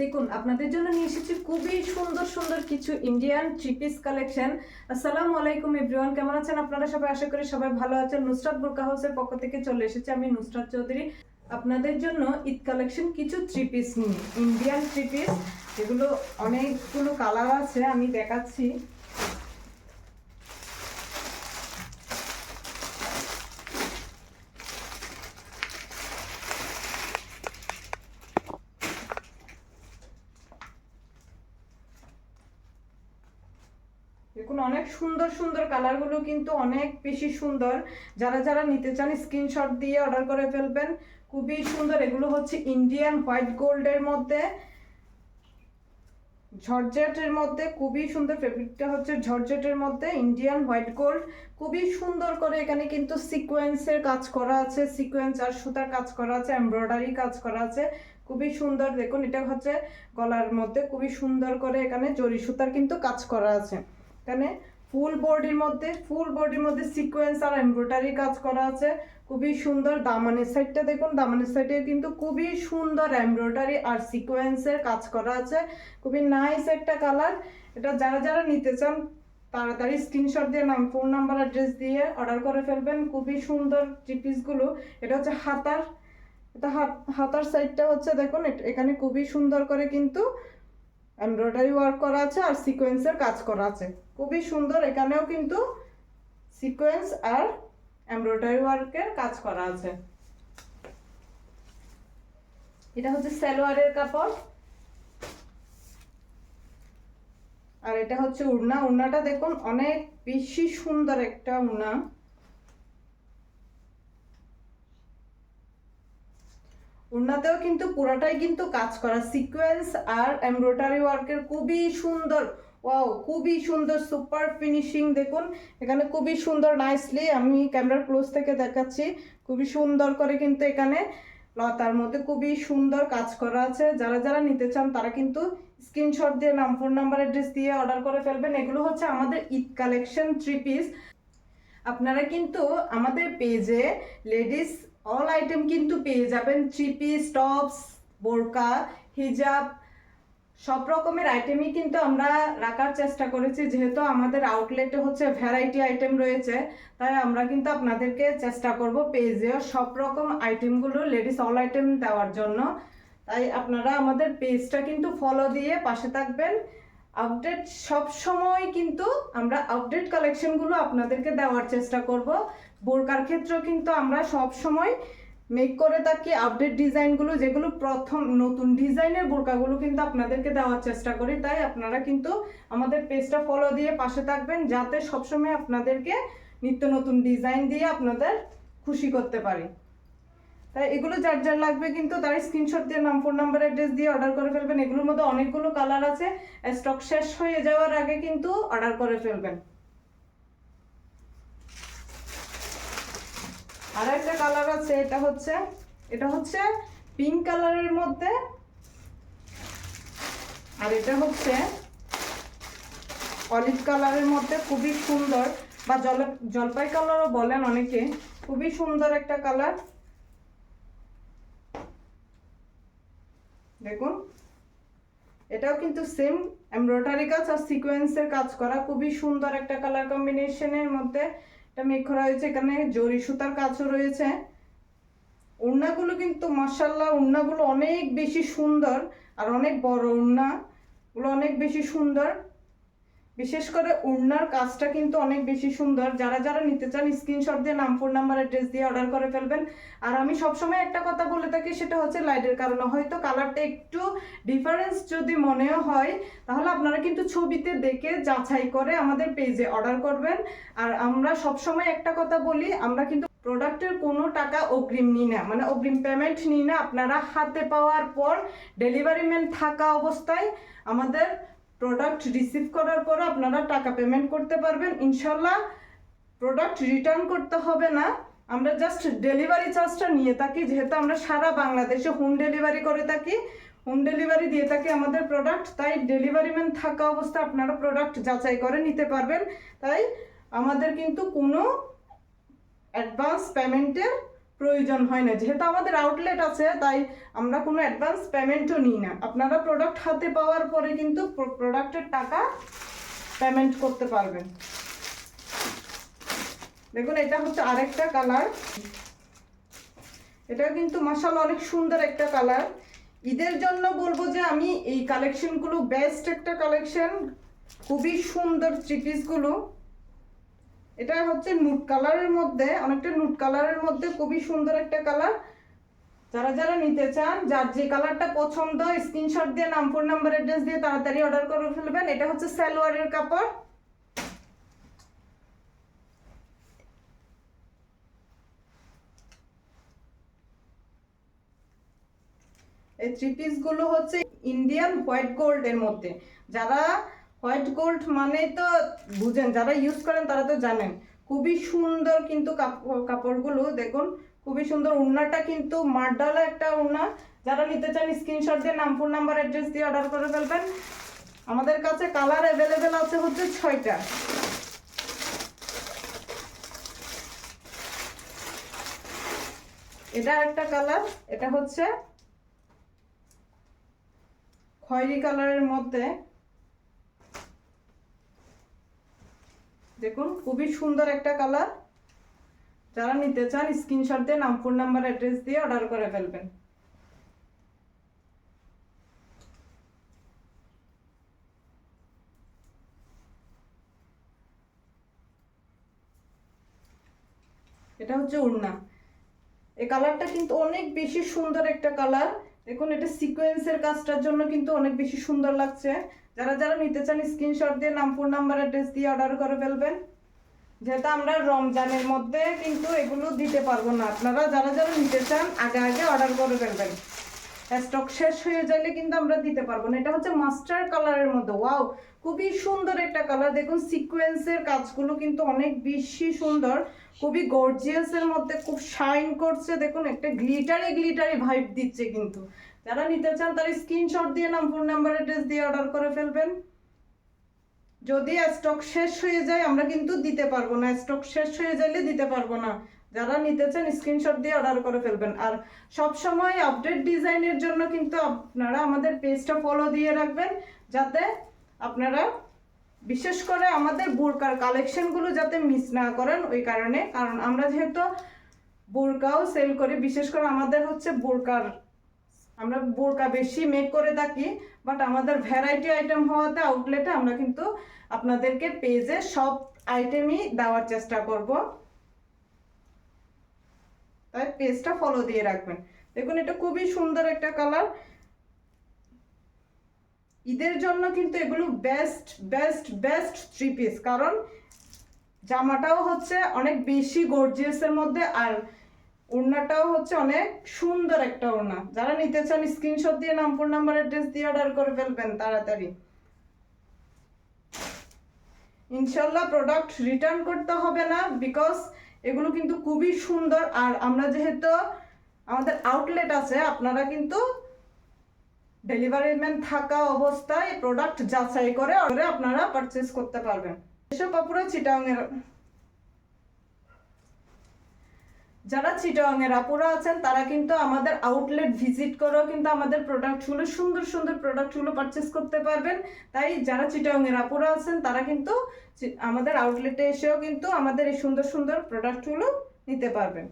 দেখুন, আপনাদের জন্য নিয়ে এসেছি খুবই সুন্দর সুন্দর কিছু ইন্ডিয়ান থ্রি পিস কালেকশন আসসালামু আলাইকুম এভরিওয়ান কেমন আছেন আপনারা সবাই? আশা করি সবাই ভালো আছেন। নুসরাত বোরকা হাউসের পক্ষ থেকে চলে এসেছি আমি নুসরাত চৌধুরী। আপনাদের জন্য ঈদ কালেকশন কিছু থ্রি পিস নিয়ে ইন্ডিয়ান থ্রি পিস এগুলো অনেকগুলো কালার আছে, আমি দেখাচ্ছি। দেখুন, অনেক সুন্দর সুন্দর কালারগুলো কিন্তু অনেক বেশি সুন্দর। যারা যারা নিতে চান স্ক্রিনশট দিয়ে অর্ডার করে ফেলবেন। খুবই সুন্দর। এগুলো হচ্ছে ইন্ডিয়ান হোয়াইট গোল্ডের মধ্যে। ঝরঝেটের মধ্যে খুবই সুন্দর ফেব্রিকটা হচ্ছে ঝরঝেটের মধ্যে ইন্ডিয়ান হোয়াইট গোল্ড খুবই সুন্দর করে এখানে কিন্তু সিকোয়েন্সের কাজ করা আছে। সিকোয়েন্স আর সুতার কাজ করা আছে এমব্রয়ডারি কাজ করা আছে। খুবই সুন্দর। দেখুন, এটা হচ্ছে গলার মধ্যে খুবই সুন্দর করে এখানে জরি সুতার কিন্তু কাজ করা আছে। এখানে ফুল বডির মধ্যে ফুল বডির মধ্যে সিকোয়েন্স আর এমব্রয়ডারি কাজ করা আছে। খুবই সুন্দর দামানের সাইডটা দেখুন, দামানের সাইডে কিন্তু খুবই সুন্দর এমব্রয়ডারি আর সিকোয়েন্সের কাজ করা আছে। খুবই নাইস একটা কালার এটা যারা যারা নিতে চান, তাড়াতাড়ি স্ক্রিনশট দিয়ে নাম ফোন নাম্বার অ্যাড্রেস দিয়ে অর্ডার করে ফেলবেন। খুবই সুন্দর জিপিসগুলো এটা হচ্ছে হাতার, এটা হাত- হাতার সাইডটা হচ্ছে দেখুন এখানে খুবই সুন্দর করে কিন্তু এমব্রয়ডারি ওয়ার্ক করা আছে আর সিকোয়েন্সের কাজ করা আছে। খুবই সুন্দর, এখানেও কিন্তু সিকোয়েন্স আর এমব্রয়ডারি ওয়ার্কের কাজ করা আছে। এটা হচ্ছে সালোয়ারের কাপড়। আর এটা হচ্ছে উড়না। উড়নাটা দেখুন, অনেক বেশি সুন্দর একটা উড়না। উন্নাতেও কিন্তু পুরাটাই কিন্তু কাজ করা। সিকোয়েন্স আর এমব্রয়ডারি ওয়ার্কের খুবই সুন্দর ওয়াও খুবই সুন্দর সুপার ফিনিশিং দেখুন। এখানে খুবই সুন্দর নাইসলি আমি ক্যামেরার ক্লোজ থেকে দেখাচ্ছি। খুবই সুন্দর করে কিন্তু এখানে লতার মধ্যে খুবই সুন্দর কাজ করা আছে। যারা যারা নিতে চান তারা কিন্তু স্ক্রিনশট দিয়ে নাম ফোন নাম্বার অ্যাড্রেস দিয়ে অর্ডার করে ফেলবেন। এগুলো হচ্ছে আমাদের ঈদ কালেকশন থ্রি পিস আপনারা কিন্তু আমাদের পেজে লেডিস অল আইটেম কিন্তু পেয়ে যাবেন। থ্রি পিস টপস বোরকা হিজাব সব রকমের আইটেমই কিন্তু আমরা রাখার চেষ্টা করেছি। যেহেতু আমাদের আউটলেটে হচ্ছে ভ্যারাইটি আইটেম রয়েছে, তাই আমরা কিন্তু আপনাদেরকে চেষ্টা করব পেজেও সব রকম আইটেমগুলো লেডিস অল আইটেম দেওয়ার জন্য। তাই আপনারা আমাদের পেজটা কিন্তু ফলো দিয়ে পাশে থাকবেন। আপডেট সব সময় কিন্তু আমরা আপডেট কালেকশনগুলো আপনাদেরকে দেওয়ার চেষ্টা করব। বোরকার ক্ষেত্রেও কিন্তু আমরা সব সময় মেক করে থাকি আপডেট ডিজাইনগুলো যেগুলো প্রথম নতুন ডিজাইনের বোরকাগুলো কিন্তু আপনাদেরকে দেওয়ার চেষ্টা করি। তাই আপনারা কিন্তু আমাদের পেজটা ফলো দিয়ে পাশে থাকবেন, যাতে সবসময় আপনাদেরকে নিত্য নতুন ডিজাইন দিয়ে আপনাদের খুশি করতে পারি। তাই এগুলো যার যার লাগবে কিন্তু তার স্ক্রিনশট দিয়ে নাম ফোন নাম্বার অ্যাড্রেস দিয়ে অর্ডার করে ফেলবেন। এগুলোর মধ্যে অনেকগুলো কালার আছে। স্টক শেষ হয়ে যাওয়ার আগে কিন্তু অর্ডার করে ফেলবেন। আর একটা কালার আছে, এটা হচ্ছে এটা হচ্ছে পিঙ্ক কালারের মধ্যে। আর এটা হচ্ছে অলিভ কালারের মধ্যে, খুবই সুন্দর। বা জল, জলপাই কালারও বলেন অনেকে, খুবই সুন্দর একটা কালার দেখুন, এটাও কিন্তু সেম এমব্রয়ডারি কাজ আর সিকোয়েন্সের কাজ করা। খুবই সুন্দর একটা কালার কম্বিনেশনের মধ্যে এটা মেক করা হয়েছে। এখানে জরি সুতার কাজও রয়েছে। ওড়নাগুলো কিন্তু মার্শাল্লাহ উন্নাগুলো অনেক বেশি সুন্দর আর অনেক বড় উন্না। গুলো অনেক বেশি সুন্দর। বিশেষ করে ওড়নার কাজটা কিন্তু অনেক বেশি সুন্দর। যারা যারা নিতে চান স্ক্রিনশট দিয়ে নাম ফোন নাম্বার অ্যাড্রেস দিয়ে অর্ডার করে ফেলবেন। আর আমি সবসময় একটা কথা বলে থাকি, সেটা হচ্ছে লাইটের কারণে। হয়তো কালারটা একটু ডিফারেন্স যদি মনেও হয়, তাহলে আপনারা কিন্তু ছবিতে দেখে যাচাই করে আমাদের পেজে অর্ডার করবেন। আর আমরা সবসময় একটা কথা বলি, আমরা কিন্তু প্রোডাক্টের কোনো টাকা অগ্রিম নিই না। মানে অগ্রিম পেমেন্ট নিই না। আপনারা হাতে পাওয়ার পর ডেলিভারি ম্যান থাকা অবস্থায় আমাদের প্রোডাক্ট রিসিভ করার পর আপনারা টাকা পেমেন্ট করতে পারবেন। ইনশাল্লাহ প্রোডাক্ট রিটার্ন করতে হবে না। আমরা জাস্ট ডেলিভারি চার্জটা নিয়ে থাকি, যেহেতু আমরা সারা বাংলাদেশে হোম ডেলিভারি করে থাকি। হোম ডেলিভারি দিয়ে থাকি আমাদের প্রোডাক্ট তাই ডেলিভারি ম্যান থাকা অবস্থায় আপনারা প্রোডাক্ট যাচাই করে নিতে পারবেন। তাই আমাদের কিন্তু কোনো অ্যাডভান্স পেমেন্টের প্রয়োজন হয় না। যেহেতু আমাদের আউটলেট আছে, তাই আমরা কোনো অ্যাডভান্স পেমেন্টও নিই না। আপনারা প্রোডাক্ট হাতে পাওয়ার পরে কিন্তু প্রোডাক্টের টাকা পেমেন্ট করতে পারবেন। দেখুন, এটা হচ্ছে আরেকটা কালার এটা কিন্তু মাসাল অনেক সুন্দর একটা কালার ঈদের জন্য বলব যে আমি এই কালেকশনগুলো বেস্ট একটা কালেকশন খুবই সুন্দর থ্রি পিসগুলো এটা হচ্ছে নুট কালারের মধ্যে, অনেকটা নুট কালারের মধ্যে খুবই সুন্দর একটা কালার যারা যারা নিতে চান, যার যে কালারটা পছন্দ স্ক্রিনশট দিয়ে নাম ফোন নাম্বার অ্যাড্রেস দিয়ে তাড়াতাড়ি অর্ডার করে ফেলবেন। এটা হচ্ছে সালোয়ারের কাপড়। এই থ্রি পিসগুলো হচ্ছে ইন্ডিয়ান হোয়াইট গোল্ডের মধ্যে। যারা হোয়াইট গোল্ড মানে তো বুঝেন, যারা ইউজ করেন তারা তো জানেন। খুবই সুন্দর কিন্তু কাপড় কাপড়গুলো, দেখুন, খুবই সুন্দর। উন্নাটা কিন্তু মারডালা একটা উন্না যারা নিতে চান স্ক্রিনশট দিয়ে নাম ফোন নাম্বার অ্যাড্রেস দিয়ে অর্ডার করে ফেলবেন। আমাদের কাছে কালার অ্যাভেলেবেল আছে হচ্ছে ছয়টা। এটা একটা কালার এটা হচ্ছে খয়েরি কালারের মধ্যে দেখুন, খুবই সুন্দর একটা কালার যারা নিতে চান স্ক্রিনশট দিয়ে নাম ফোন নাম্বার অ্যাড্রেস দিয়ে অর্ডার করে ফেলবেন। এটা হচ্ছে উড়না। এই কালারটা কিন্তু অনেক বেশি সুন্দর একটা কালার দেখুন, এটা সিকোয়েন্সের কাজটার জন্য কিন্তু অনেক বেশি সুন্দর লাগছে। যারা যারা নিতে চান স্ক্রিনশট দিয়ে নাম ফোন নাম্বার অ্যাড্রেস দিয়ে অর্ডার করে ফেলবেন। যেহেতু আমরা রমজানের মধ্যে কিন্তু এগুলো দিতে পারব না। আপনারা যারা যারা নিতে চান, আগে আগে অর্ডার করে ফেলবেন। স্টক শেষ হয়ে গেলে কিন্তু আমরা দিতে পারব না। এটা হচ্ছে মাস্টার কালারের মধ্যে। ওয়াও খুবই সুন্দর একটা কালার দেখুন সিকোয়েন্সের কাজগুলো কিন্তু অনেক বেশি সুন্দর। খুবই গর্জিয়াস এর মধ্যে খুব শাইন করছে। দেখুন, একটা গ্লিটারি গ্লিটারি ভাইব দিচ্ছে কিন্তু। যারা নিতে চান, তারা স্ক্রিনশট দিয়ে নাম ফোন নাম্বার অ্যাড্রেস দিয়ে অর্ডার করে ফেলবেন। যদি স্টক শেষ হয়ে যায়, আমরা কিন্তু দিতে পারব না। স্টক শেষ হয়ে যাইলে দিতে পারব না। যারা নিতে চান স্ক্রিনশট দিয়ে অর্ডার করে ফেলবেন। আর সব সময় আপডেট ডিজাইনের জন্য কিন্তু আপনারা আমাদের পেজটা ফলো দিয়ে রাখবেন, যাতে আপনারা বিশেষ করে আমাদের বোরকার কালেকশনগুলো যাতে মিস না করেন ওই কারণে। কারণ আমরা যেহেতু বোরকাও সেল করি, বিশেষ করে আমাদের হচ্ছে বোরকার আমরা বোরকা বেশি মেক করে থাকি বাট আমাদের ভ্যারাইটি আইটেম হওয়াতে আউটলেটে আমরা কিন্তু আপনাদেরকে পেজে সব আইটেমই দেওয়ার চেষ্টা করব। তাই পেজটা ফলো দিয়ে রাখবেন। দেখুন, এটা খুবই সুন্দর একটা কালার ঈদের জন্য কিন্তু এগুলো best best best three piece কারণ জামাটাও হচ্ছে অনেক বেশি গর্জিয়াসের মধ্যে আর ওড়নাটাও হচ্ছে অনেক সুন্দর একটা ওড়না। যারা নিতে চান স্ক্রিনশট দিয়ে নাম ফোন নাম্বার অ্যাড্রেস দিয়ে অর্ডার করে ফেলবেন তাড়াতাড়ি। ইনশাল্লাহ প্রোডাক্ট রিটার্ন করতে হবে না বিকজ এগুলো কিন্তু খুবই সুন্দর। আর আমরা যেহেতু আমাদের আউটলেট আছে, আপনারা কিন্তু ডেলিভারি ম্যান থাকা অবস্থায় প্রোডাক্ট যাচাই করে আপনারা পারচেস করতে পারবেন। এসব আপুরা চিটাংয়ের যারা চিটাংয়ের আপুরা আছেন, তারা কিন্তু আমাদের আউটলেট ভিজিট করেও কিন্তু আমাদের প্রোডাক্টগুলো সুন্দর সুন্দর প্রোডাক্টগুলো পারচেস করতে পারবেন। তাই যারা চিটাংয়ের আপুরা আছেন, তারা কিন্তু আমাদের আউটলেটে এসেও কিন্তু আমাদের এই সুন্দর সুন্দর প্রোডাক্টগুলো নিতে পারবেন।